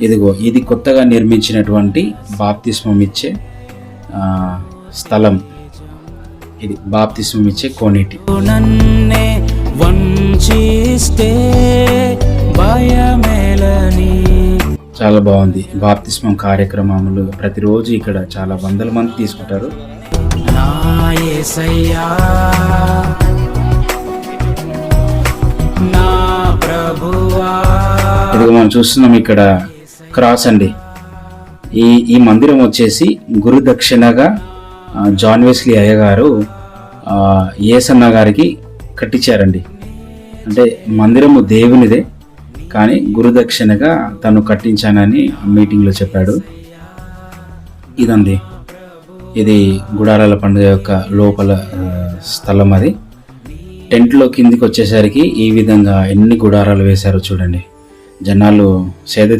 ఇదిగో ఇది కొత్తగా నిర్మించినటువంటి బాప్తిస్మం ఇచ్చే స్థలం. ఇది బాప్తిస్మం ఇచ్చే కోనేటి. నన్నే వంచిస్తే భయమేలని. చాలా బాగుంది. బాప్తిస్మం కార్యక్రమాలు ప్రతిరోజు ఇక్కడ చాలా వందల మంది తీసుకుంటారు. నా యేసయ్యా నా ప్రభువా. ఇదిగో మనం చూస్తున్నాం ఇక్కడ క్రాస్ అండి. ఈ ఈ మందిరం వచ్చేసి గురుదక్షిణగా జాన్వెస్లీ అయ్యగారు జాన్ వెస్లీ అయ్య గారు ఏసన్న గారికి కట్టించారండి. అంటే మందిరము దేవునిదే కానీ గురుదక్షిణగా తను కట్టించానని మీటింగ్లో చెప్పాడు. ఇదండి. ఇది గుడారాల పండుగ యొక్క లోపల స్థలం అది. టెంట్లో కిందికి వచ్చేసరికి ఈ విధంగా ఎన్ని గుడారాలు వేశారో చూడండి. జనాలు సేద